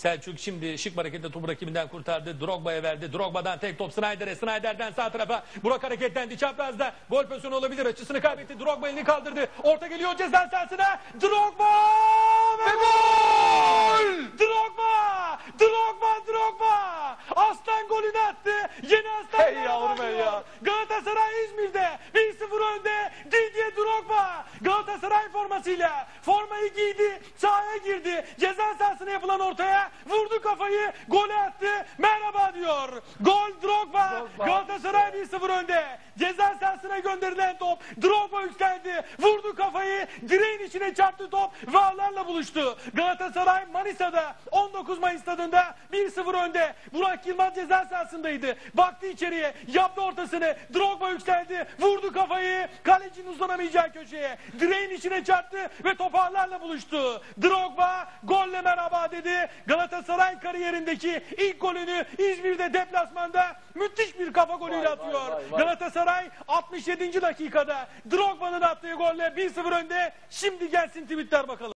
Selçuk şimdi şık hareketle topu rakibinden kurtardı. Drogba'ya verdi. Drogba'dan tek top Snyder'e. Snyder'den sağ tarafa. Burak hareketlendi. Çaprazda gol pozisyonu olabilir. Açısını kaybetti. Drogba elini kaldırdı. Orta geliyor ceza sahasına. Drogba! Ve gol! Drogba! Drogba! Drogba! Aslan golünü attı. Yeni Aslan Hey yavrum ya. Galatasaray İzmir'de 1-0 önde. Didier Drogba Galatasaray formasıyla formayı giydi. Sahaya girdi. Ceza sahasına yapılan ortaya vurdu kafayı. Golü attı. Merhaba diyor. Gol Drogba. Drogba. Galatasaray 1-0 önde. Sahasına gönderilen top. Drogba yükseldi. Vurdu kafayı. Direğin içine çarptı top. Ve ağlarla buluştu. Galatasaray Manisa'da 19 Mayıs stadında 1-0 önde. Burak Yılmaz ceza sahasındaydı. Baktı içeriye. Yaptı ortasını. Drogba yükseldi. Vurdu kafayı. Kalecinin uzanamayacağı köşeye. Direğin içine çarptı ve top ağlarla buluştu. Drogba golle merhaba dedi. Galatasaray kariyerindeki ilk golünü İzmir'de deplasmanda müthiş bir kafa golüyle Vay, vay, atıyor. vay, vay. Galatasaray 67. dakikada Drogba'nın attığı golle 1-0 önde. Şimdi gelsin tweetler bakalım.